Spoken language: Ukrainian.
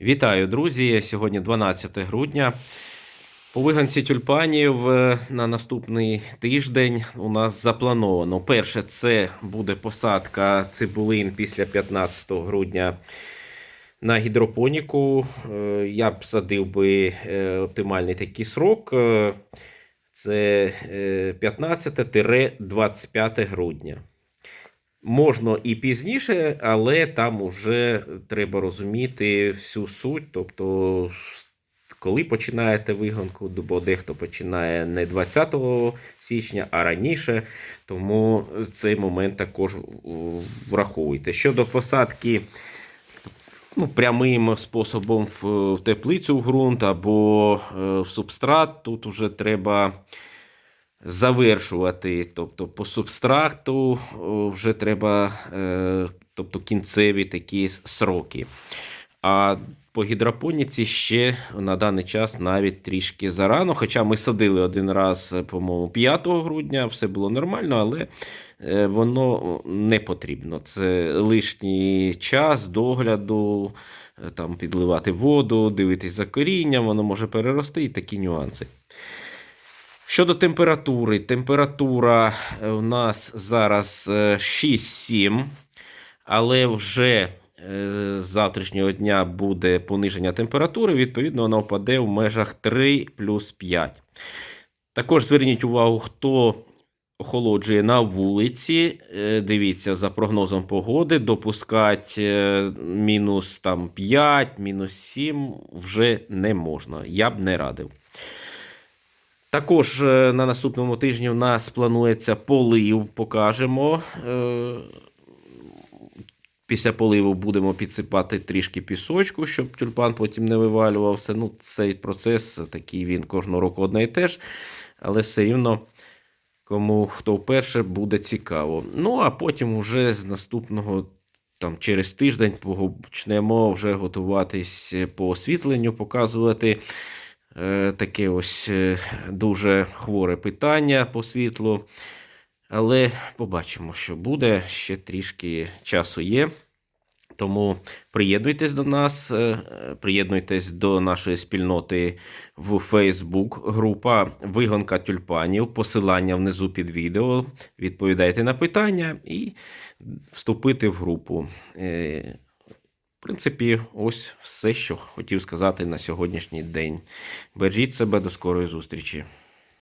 Вітаю, друзі! Сьогодні 12 грудня. По виганці тюльпанів е, на наступний тиждень у нас заплановано. Перше, це буде посадка цибулин після 15 грудня на гідропоніку. Е, Я б садив би е, оптимальний такий срок. Це е, 15-25 грудня. Можна і пізніше, але там уже треба розуміти всю суть. Тобто, коли починаєте вигонку, бо дехто починає не 20 січня, а раніше. Тому цей момент також враховуйте. Щодо посадки ну, прямим способом в, теплицю в ґрунт або е, в субстрат, тут уже треба завершувати. Тобто по субстракту вже треба е, тобто кінцеві такі сроки. А по гідропоніці ще на даний час навіть трішки зарано. Хоча ми садили один раз, е, по-моєму, 5 грудня, все було нормально, але е, воно не потрібно. Це лишній час догляду, там підливати воду, дивитись за корінням, воно може перерости і такі нюанси. Щодо температури, температура е, у нас зараз е, 6-7, але вже е, з завтрашнього дня буде пониження температури, відповідно, вона впаде в межах 3 плюс 5. Також зверніть увагу, хто охолоджує на вулиці. е, Дивіться, за прогнозом погоди, допускати е, мінус там, 5, мінус 7 вже не можна. Я б не радив. Також е, на наступному тижні у нас планується полив, покажемо. Е, Після поливу будемо підсипати трішки пісочку, щоб тюльпан потім не вивалювався. Ну, цей процес такий він кожного року одне і те ж, але все рівно, кому хто вперше буде цікаво. Ну, а потім уже з наступного, там, через тиждень почнемо вже готуватись по освітленню, показувати. Е, таке ось е, дуже хворе питання по світлу. Але побачимо, що буде. Ще трішки часу є. Тому приєднуйтесь до нас, е, приєднуйтесь до нашої спільноти в Facebook, група Вигонка тюльпанів. Посилання внизу під відео. Відповідайте на питання і вступити в групу. Принципі, ось все, що хотів сказати на сьогоднішній день. Бережіть себе, до скорої зустрічі.